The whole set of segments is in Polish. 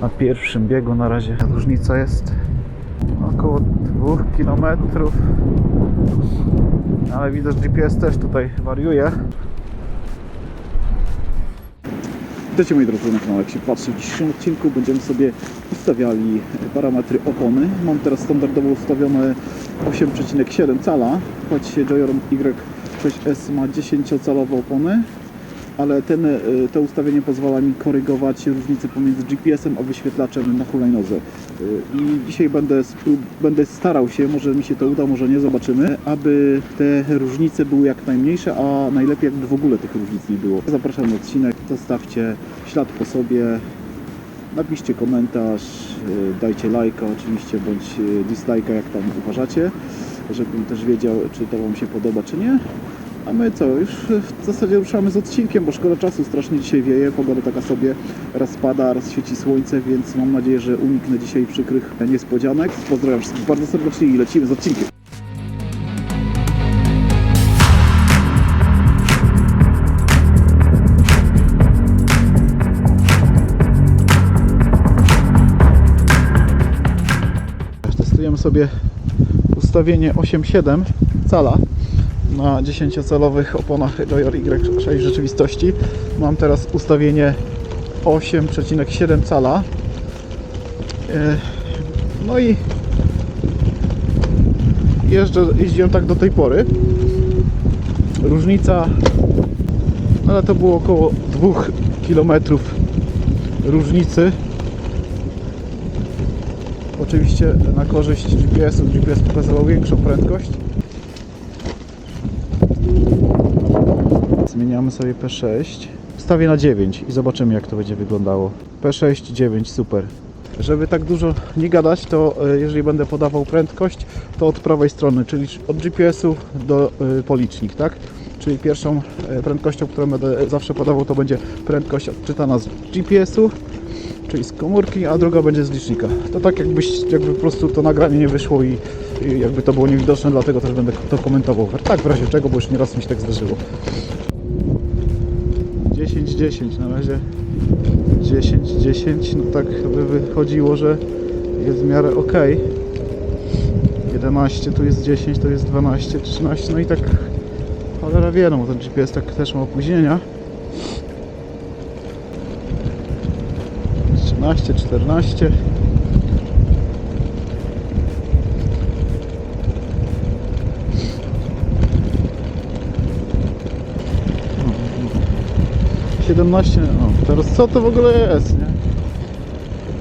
na pierwszym biegu na razie różnica jest około 2 km. Ale że GPS też tutaj wariuje. Witajcie moi drodzy na kanale, patrzy, w dzisiejszym odcinku będziemy sobie ustawiali parametry opony. Mam teraz standardowo ustawione 8,7 cala, choć Joyor Y6S ma 10-calowe opony, ale ten, y, to ustawienie pozwala mi korygować różnicę pomiędzy GPS-em a wyświetlaczem na hulajnodze. Y, I dzisiaj będę, będę starał się, może mi się to uda, może nie, zobaczymy, aby te różnice były jak najmniejsze, a najlepiej jakby w ogóle tych różnic nie było. Zapraszam na odcinek, zostawcie ślad po sobie, napiszcie komentarz, y, dajcie lajka oczywiście, bądź dislajka, jak tam uważacie, żebym też wiedział, czy to Wam się podoba, czy nie. A my co, już w zasadzie ruszamy z odcinkiem, bo szkoda czasu, strasznie dzisiaj wieje, pogoda taka sobie, raz pada, raz świeci słońce, więc mam nadzieję, że uniknę dzisiaj przykrych niespodzianek. Pozdrawiam wszystkich bardzo serdecznie i lecimy z odcinkiem. Testujemy sobie ustawienie 8.7 cala na 10-calowych oponach Joyor Y6 w rzeczywistości. Mam teraz ustawienie 8,7 cala. E, No i jeżdżę, jeździłem tak do tej pory. Różnica, no ale to było około 2 km różnicy. Oczywiście na korzyść GPS-u. GPS pokazywał większą prędkość. Zmieniamy sobie P6. Wstawię na 9 i zobaczymy jak to będzie wyglądało. P6, 9, super. Żeby tak dużo nie gadać, to e, jeżeli będę podawał prędkość, to od prawej strony, czyli od GPS-u do e, policznik, tak? Czyli pierwszą e, prędkością, którą będę zawsze podawał, to będzie prędkość odczytana z GPS-u, czyli z komórki, a druga będzie z licznika. To tak jakbyś, jakby po prostu to nagranie nie wyszło i, i jakby to było niewidoczne, dlatego też będę to komentował. Tak w razie czego, bo już nieraz mi się tak zdarzyło. 10, 10 na razie 10, 10 no tak by wychodziło, że jest w miarę ok 11, tu jest 10, to jest 12, 13 no i tak cholera wie, no ten GPS tak też ma opóźnienia. 13, 14 17, no teraz co to w ogóle jest, nie?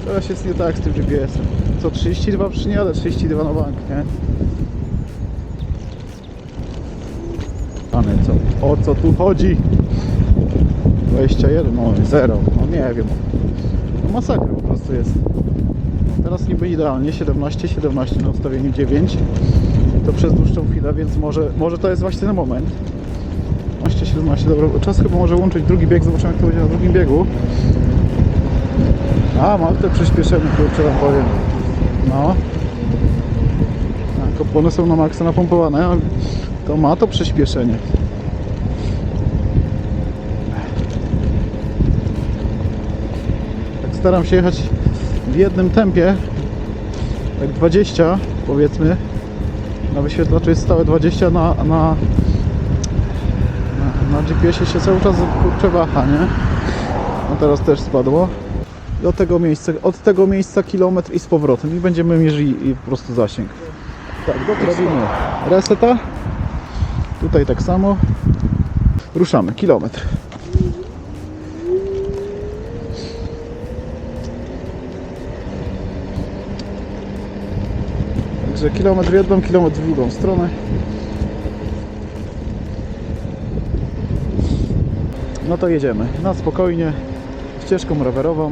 Teraz jest nie tak z tym GPS-em. Co 32 przy nie, ale 32 na bank, nie? Panie, co? O co tu chodzi? 21, no 0, no nie wiem. No masakra po prostu jest. No, teraz niby idealnie, 17, 17 na ustawieniu 9. To przez dłuższą chwilę, więc może, może to jest właśnie ten moment. 17, 17, dobra, czas chyba może łączyć drugi bieg, zobaczymy jak to będzie na drugim biegu. A, ma te przyspieszenie, kurczę wam powiem. No. Tak, opony są na maksa napompowane, ale to ma to przyspieszenie. Tak staram się jechać w jednym tempie, tak 20 powiedzmy. Na wyświetlaczu jest stałe 20 na, na na, na GPS-ie się cały czas kurczę waha, nie? No teraz też spadło. Do tego miejsca, od tego miejsca kilometr i z powrotem i będziemy mierzyli po prostu zasięg. Tak, robimy reseta. Tutaj tak samo. Ruszamy, kilometr. Także kilometr w jedną, kilometr w drugą stronę. No to jedziemy na spokojnie, ścieżką rowerową.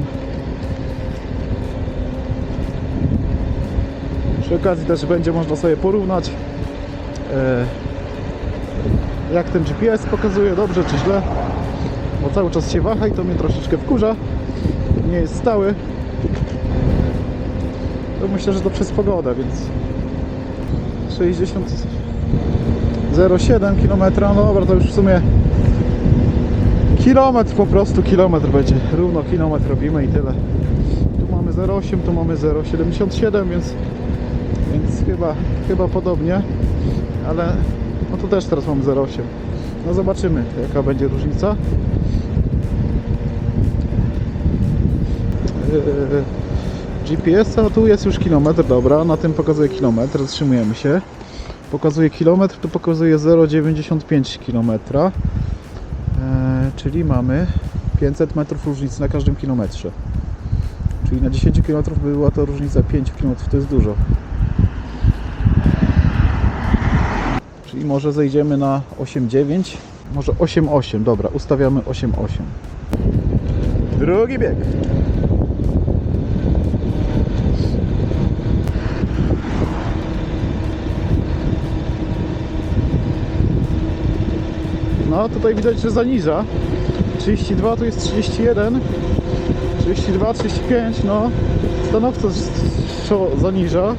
Przy okazji też będzie można sobie porównać e, jak ten GPS pokazuje, dobrze czy źle. Bo cały czas się waha i to mnie troszeczkę wkurza. Nie jest stały. To myślę, że to przez pogodę, więc 60 0,7 km, no dobra, to już w sumie kilometr po prostu, kilometr będzie, równo kilometr robimy i tyle. 0,8 tu mamy 0,77, więc, więc chyba, chyba podobnie, ale no tu też teraz mamy 0,8. No zobaczymy jaka będzie różnica. Yy, GPS-a tu jest już kilometr, dobra, na tym pokazuje kilometr, zatrzymujemy się. Pokazuje kilometr, tu pokazuje 0,95 km. Czyli mamy 500 metrów różnicy na każdym kilometrze. Czyli na 10 km była to różnica 5 km, to jest dużo. Czyli może zejdziemy na 8,9, może 8,8, dobra, ustawiamy 8,8. Drugi bieg. No tutaj widać, że zaniża. 32 tu jest 31. 32, 35, no z- zaniża.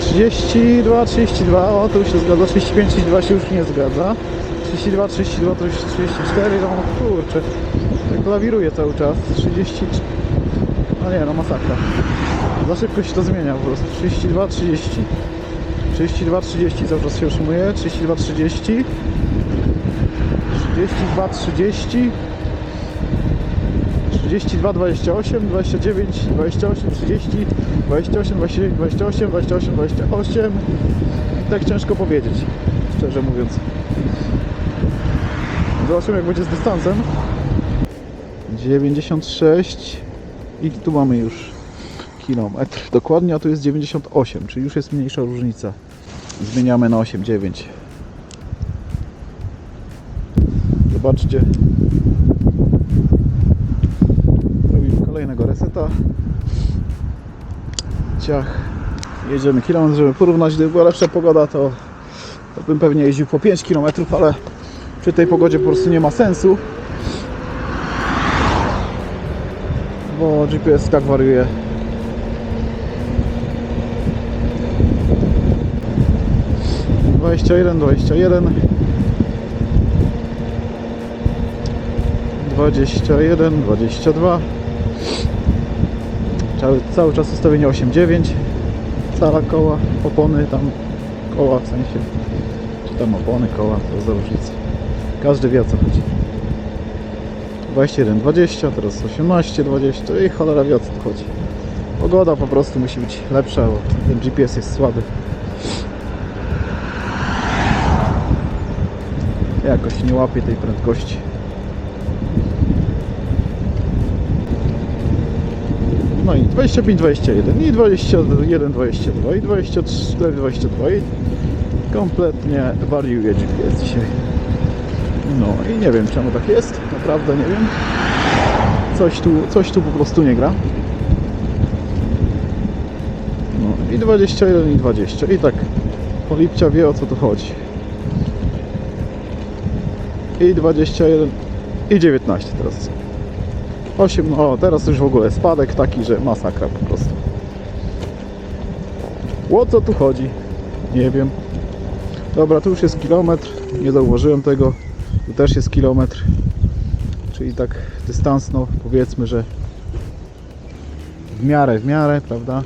Trzydzieści dwa, trzydzieści dwa, o to już się zgadza, 35, 32 się już nie zgadza. 32, 32 to już 34, no kurczę, tak lawiruje cały czas. 30, no nie no masakra. Za szybko się to zmienia po prostu. 32, 30. 32, 30 cały czas się utrzymuje. 32, 30. 32, 30. 32, 28, 29, 28, 30, 28, 29, 28, 28, 28. Tak ciężko powiedzieć, szczerze mówiąc. Zobaczymy jak będzie z dystansem. 96 i tu mamy już kilometr dokładnie, a tu jest 98, czyli już jest mniejsza różnica. Zmieniamy na 8,9. Zobaczcie. Robimy kolejnego reseta. Ciach. Jedziemy kilometr, żeby porównać, gdyby była lepsza pogoda, to, to bym pewnie jeździł po 5 km, ale przy tej pogodzie po prostu nie ma sensu. Bo GPS tak wariuje. Dwadzieścia jeden, dwadzieścia jeden. Dwadzieścia jeden, dwadzieścia dwa. Cały, czas ustawienie 8,9 Cala koła, opony tam koła w sensie czy tam opony, koła, to za różnica każdy wie o co chodzi. 21, 20, teraz 18, 20 i cholera wie o co chodzi. Pogoda po prostu musi być lepsza, bo ten GPS jest słaby. Jakoś nie łapie tej prędkości. No i 25, 21 i 21, 22 i 24, 22 i kompletnie wariuje GPS dzisiaj. No i nie wiem czemu tak jest, naprawdę nie wiem. Coś tu, coś tu po prostu nie gra. No i 21 i 20 i tak Polipcia wie o co tu chodzi. I 21 i 19 teraz. 8, no teraz już w ogóle spadek taki, że masakra po prostu. O co tu chodzi? Nie wiem. Dobra, tu już jest kilometr, nie zauważyłem tego. Tu też jest kilometr. Czyli tak dystans, no powiedzmy, że w miarę, w miarę, prawda?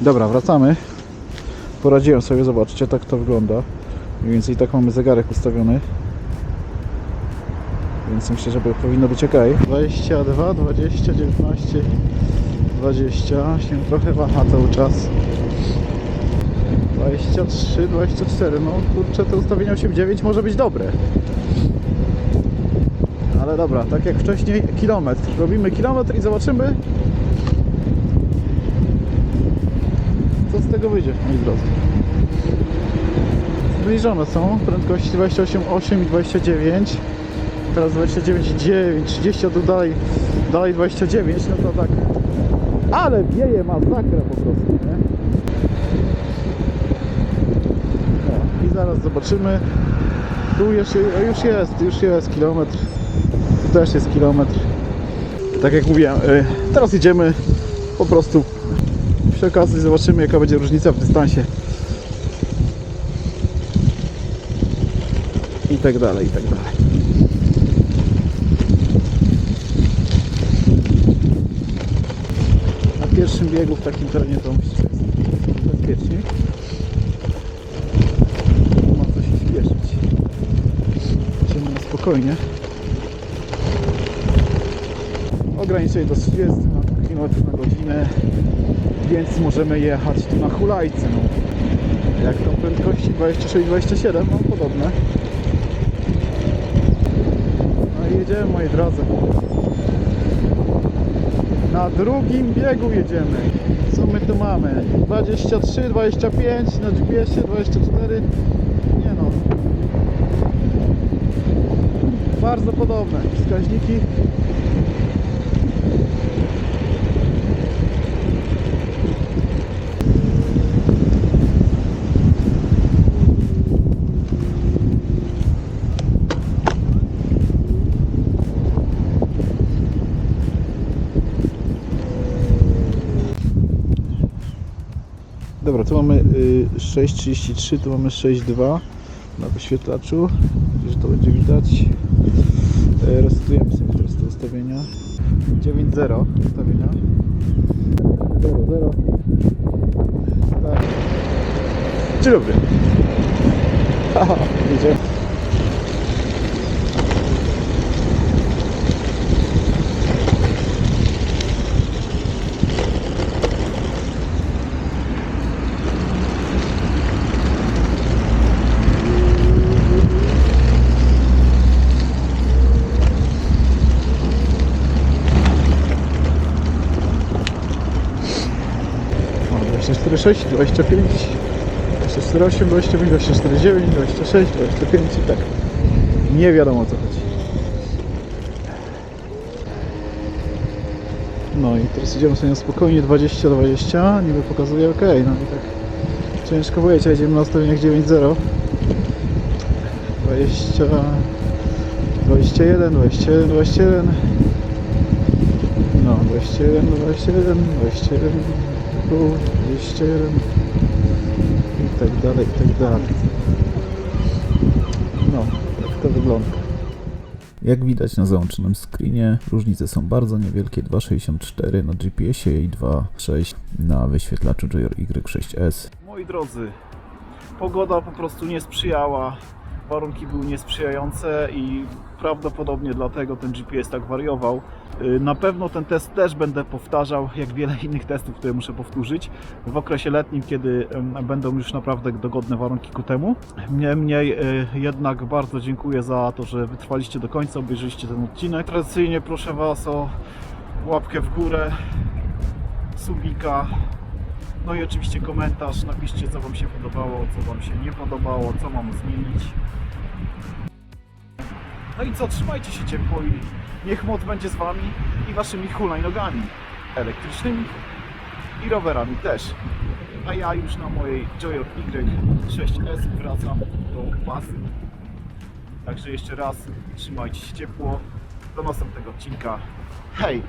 Dobra, wracamy. Poradziłem sobie, zobaczcie, tak to wygląda. Mniej więcej tak mamy zegarek ustawiony. Więc myślę, że powinno być ok. 22, 20, 19, 20 się trochę waha cały czas. 23, 24, no kurczę to ustawienie 8,9 może być dobre. Ale dobra, tak jak wcześniej kilometr. Robimy kilometr i zobaczymy co z tego wyjdzie, moi drodzy. Zbliżone są prędkości 28,8 i 29 teraz 29,9, 30, a tu dalej, dalej 29, no to tak. Ale wieje masakra po prostu, nie? zaraz zobaczymy. Tu jeszcze, już jest, już jest kilometr. Tu też jest kilometr. Tak jak mówiłem, y, teraz idziemy po prostu. Przy okazji zobaczymy jaka będzie różnica w dystansie. I tak dalej, i tak dalej. Na pierwszym biegu w takim terenie to myślę, że jest bezpiecznie. spokojnie. Ograniczenie do 30 km na godzinę, więc możemy jechać tu na hulajce. No. Jak tam prędkości 26-27, no podobne. No i jedziemy moi drodzy. Na drugim biegu jedziemy. Co my tu mamy? 23, 25, na 224. Bardzo podobne. Wskaźniki Dobra, tu mamy y, 6.33, tu mamy 6.2 na wyświetlaczu. Że to będzie widać. E, Resetujemy sobie teraz te ustawienia. 9.0 ustawienia. 0.0 tak. Dzień dobry. Haha, idzie. 26, 25, 24, 25, 24, 9, 26, 25 i tak. Nie wiadomo o co chodzi. No i teraz idziemy sobie na spokojnie 20-20, niby pokazuje ok, no i tak ciężko powiedzieć, jedziemy na ustawieniach 9-0. 20, 21, 21, 21. No, 21, 21, 21. 21 kościerem i tak dalej, i tak dalej. No, tak to wygląda. Jak widać na załączonym screenie, różnice są bardzo niewielkie, 2,64 na GPS-ie i 2,6 na wyświetlaczu Joyer Y6S. Moi drodzy, pogoda po prostu nie sprzyjała warunki były niesprzyjające i prawdopodobnie dlatego ten GPS tak wariował. Yy, Na pewno ten test też będę powtarzał, jak wiele innych testów, które muszę powtórzyć w okresie letnim, kiedy będą już naprawdę dogodne warunki ku temu. Niemniej yy, jednak bardzo dziękuję za to, że wytrwaliście do końca, obejrzeliście ten odcinek. Tradycyjnie proszę Was o łapkę w górę, subika, no i oczywiście komentarz, napiszcie co Wam się podobało, co Wam się nie podobało, co mam zmienić. No i co, trzymajcie się ciepło i niech moc będzie z Wami i Waszymi hulajnogami elektrycznymi i rowerami też. A ja już na mojej Joyo Y6S wracam do bazy. Także jeszcze raz trzymajcie się ciepło. Do następnego odcinka. Hej!